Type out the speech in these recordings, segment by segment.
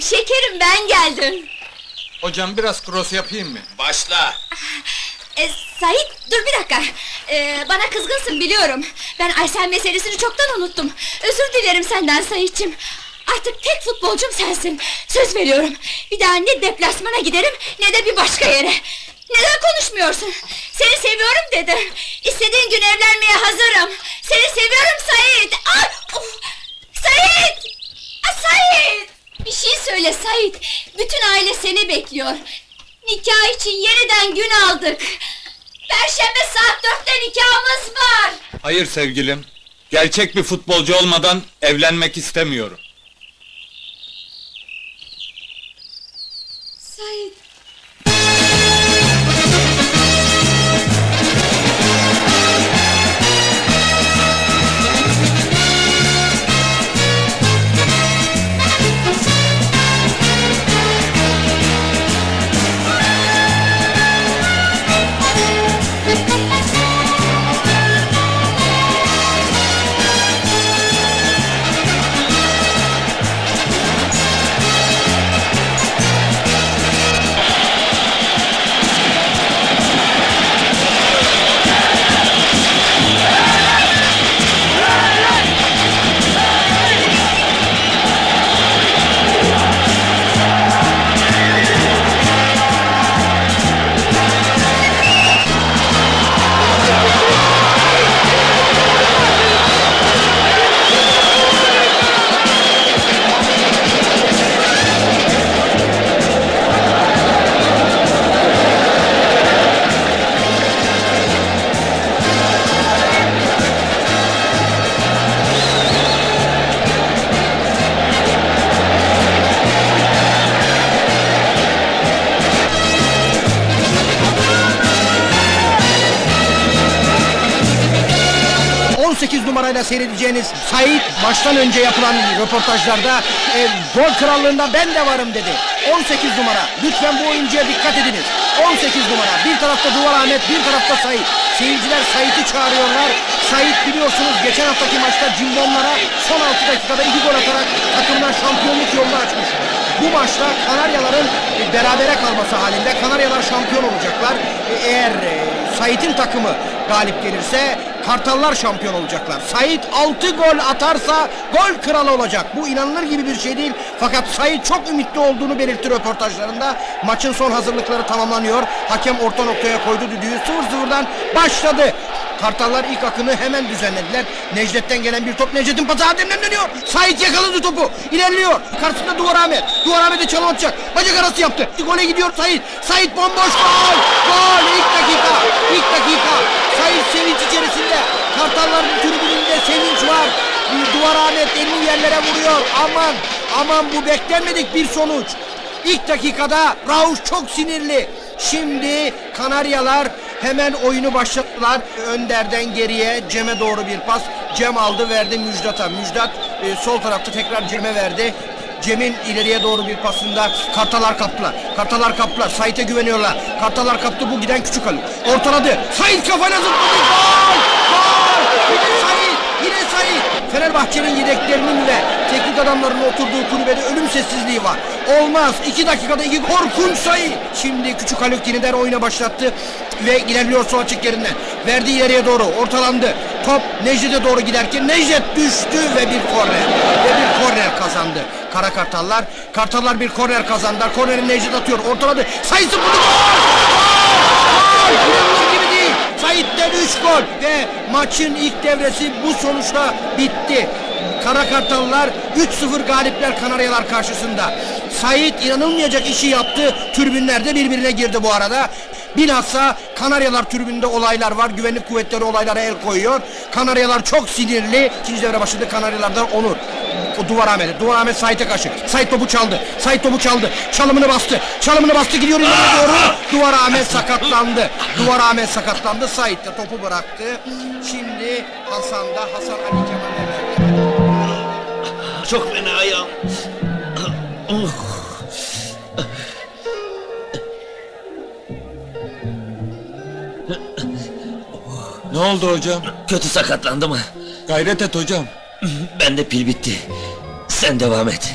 şekerim ben geldim. Hocam biraz cross yapayım mı? Başla. E, Sait dur bir dakika. E, bana kızgınsın biliyorum. Ben Aysel meselesini çoktan unuttum. Özür dilerim senden Sait'cim. Artık tek futbolcum sensin. Söz veriyorum. Bir daha ne deplasmana giderim ne de bir başka yere. Neden konuşmuyorsun? Seni seviyorum dedim. İstediğin gün evlenmeye hazırım. Seni seviyorum Sait. Ay, of! Sait! Ah, Sait! Bir şey söyle Sait. Bütün aile seni bekliyor. Nikah için yeniden gün aldık. Perşembe saat dörtte nikahımız var. Hayır sevgilim. Gerçek bir futbolcu olmadan evlenmek istemiyorum. Sait. 18 numarayla seyredeceğiniz Sait maçtan önce yapılan röportajlarda e, gol krallığında ben de varım dedi. 18 numara. Lütfen bu oyuncuya dikkat ediniz. 18 numara. Bir tarafta Duvar Ahmet, bir tarafta Sait. Seyirciler Sait'i çağırıyorlar. Sait biliyorsunuz geçen haftaki maçta Cimbomlara son 6 dakikada 2 gol atarak takımına şampiyonluk yolunu açmış. Bu maçta Kanaryaların e, berabere kalması halinde Kanaryalar şampiyon olacaklar. E, Eğer e, Sait'in takımı galip gelirse Kartallar şampiyon olacaklar. Sait 6 gol atarsa gol kralı olacak. Bu inanılır gibi bir şey değil. Fakat Sait çok ümitli olduğunu belirtti röportajlarında. Maçın son hazırlıkları tamamlanıyor. Hakem orta noktaya koydu düdüğü. 0-0'dan başladı. Kartallar ilk akını hemen düzenlediler. Necdet'ten gelen bir top Necdet'in pası Adem'den dönüyor. Sait yakaladı topu. İlerliyor. Karşısında Duvar Ahmet. Duvar Ahmet'e çalım atacak. Bacak arası yaptı. Gole gidiyor Sait. Sait bomboş gol. Gol ilk dakika. İlk dakika. Sait sevinç içerisinde. Kartalların tribününde sevinç var. Duvar Ahmet elini yerlere vuruyor. Aman aman bu beklenmedik bir sonuç. İlk dakikada Rauş çok sinirli. Şimdi Kanaryalar hemen oyunu başlattılar. Önder'den geriye Cem'e doğru bir pas. Cem aldı verdi Müjdat'a. Müjdat e, sol tarafta tekrar Cem'e verdi. Cem'in ileriye doğru bir pasında Kartalar kaptılar. Kartalar kaptılar. Sait'e güveniyorlar. Kartalar kaptı bu giden küçük Ali. Ortaladı. Sait kafayla zıpladı. Gol! Gol! Yine Sait! Yine Sait! Fenerbahçe'nin yedeklerinin ve teknik adamlarının oturduğu kulübede ölüm sessizliği var. Olmaz. iki dakikada iki korkunç sayı. Şimdi küçük Haluk yeniden oyuna başlattı ve ilerliyor sol açık yerinden. Verdi ileriye doğru. Ortalandı. Top Necdet'e doğru giderken Necdet düştü ve bir korner. Ve bir korner kazandı. Kara Kartallar. Kartallar bir korner kazandılar. Korneri Necdet atıyor. Ortaladı. Sayısı bunu gol! Gol! Gol! Sait'ten 3 gol ve maçın ilk devresi bu sonuçla bitti. Kara Kartallar 3-0 galipler Kanaryalar karşısında. Sait inanılmayacak işi yaptı. Tribünlerde birbirine girdi bu arada. Bilhassa Kanaryalar tribünde olaylar var. Güvenlik kuvvetleri olaylara el koyuyor. Kanaryalar çok sinirli. İkinci devre başladı Kanaryalardan Onur. O duvar Ahmet'e. Duvar Ahmet Sait'e karşı. Sait topu çaldı. Sait topu çaldı. Çalımını bastı. Çalımını bastı gidiyor ileriye doğru. Duvar Ahmet sakatlandı. Duvar Ahmet sakatlandı. Sait de topu bıraktı. Şimdi Hasan da Hasan Ali Kemal'e verdi. Çok fena ayağım. Oh. Ne oldu hocam? Kötü sakatlandı mı? Gayret et hocam. Bende pil bitti. Sen devam et.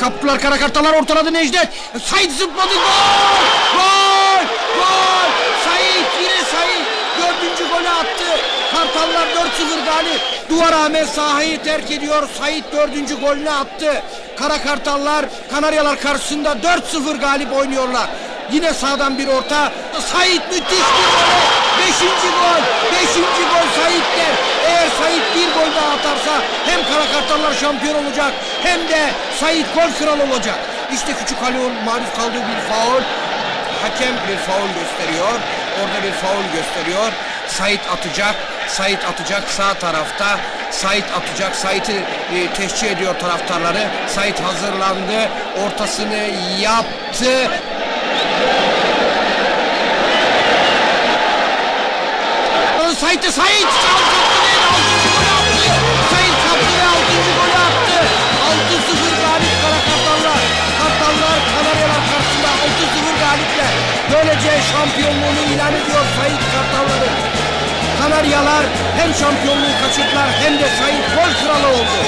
Kaptılar karakartalar ortaladı Necdet. Sait zıpladı. Gol! Gol! Gol! Sait yine Sait. Dördüncü golü attı. Kartallar 4-0 galip. Duvar Ahmet sahayı terk ediyor. Sait dördüncü golünü attı. Kara Kartallar Kanaryalar karşısında 4-0 galip oynuyorlar. Yine sağdan bir orta. Sait müthiş bir gol. Beşinci gol. Beşinci gol Sait'ten. Eğer Sait bir gol daha atarsa hem Kara Kartallar şampiyon olacak hem de Sait gol kralı olacak. İşte küçük Halil'in maruz kaldığı bir faul. Hakem bir faul gösteriyor. Orada bir faul gösteriyor. Sait atacak. Sait atacak sağ tarafta. Sait atacak. Sait'i e, teşcih ediyor taraftarları. Sait hazırlandı. Ortasını yaptı. Aa, Sait de Sait! Sait kaptı ve altıncı golü attı. Sait kaptı ve altıncı golü attı. 6-0 galip Kara Kanaryalar karşısında 6-0 galipler. Böylece şampiyonluğunu ilan ediyor Sait Kartalları. Kanaryalar hem şampiyonluğu kaçırdılar hem de Sait gol kralı oldu.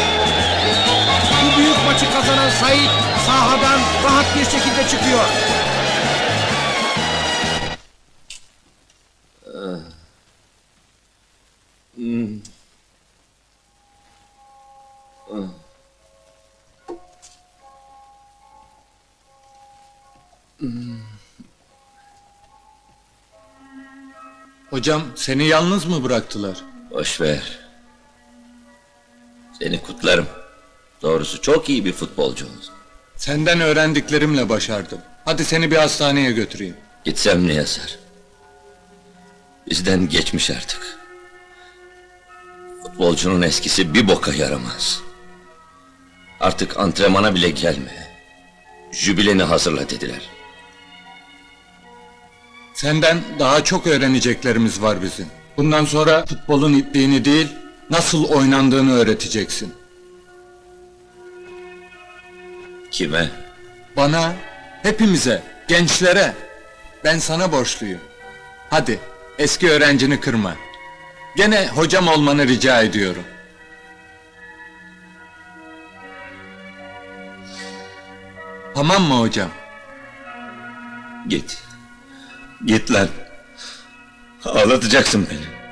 Bu büyük maçı kazanan Sait sahadan rahat bir şekilde çıkıyor. Hocam seni yalnız mı bıraktılar? Boş ver. Seni kutlarım. Doğrusu çok iyi bir futbolcumuz. Senden öğrendiklerimle başardım. Hadi seni bir hastaneye götüreyim. Gitsem ne yazar? Bizden geçmiş artık. Futbolcunun eskisi bir boka yaramaz. Artık antrenmana bile gelme. Jübileni hazırla dediler. Senden daha çok öğreneceklerimiz var bizim. Bundan sonra futbolun ipliğini değil, nasıl oynandığını öğreteceksin. Kime? Bana, hepimize, gençlere. Ben sana borçluyum. Hadi, eski öğrencini kırma. Gene hocam olmanı rica ediyorum. Tamam mı hocam? Git. Git lan. Ağlatacaksın beni.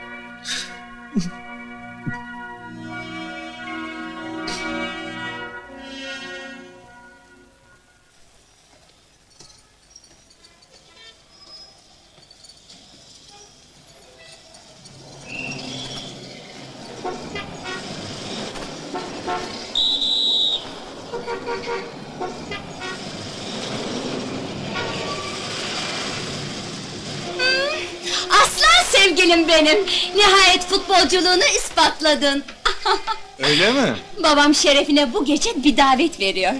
Sevgilim benim. Nihayet futbolculuğunu ispatladın. Öyle mi? Babam şerefine bu gece bir davet veriyor.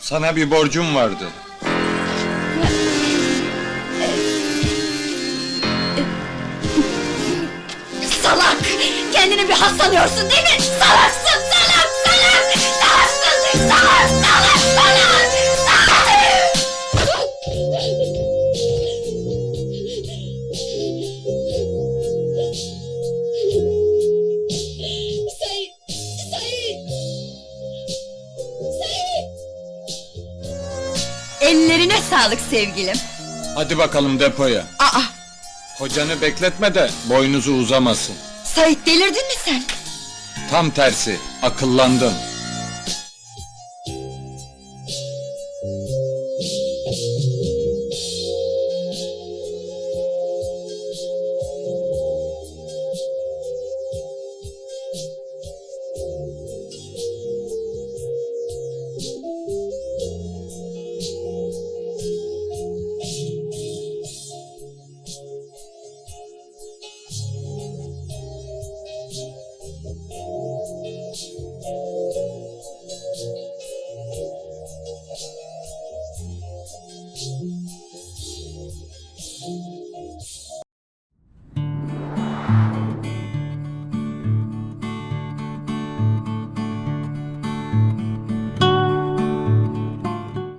Sana bir borcum vardı. Salak! Kendini bir hastanıyorsun değil mi? Salaksın salak salak! Salaksın salak salak salak! Salak! Sağlık sevgilim. Hadi bakalım depoya. Aa, Hocanı bekletme de boynuzu uzamasın. Sait delirdin mi sen? Tam tersi, akıllandın.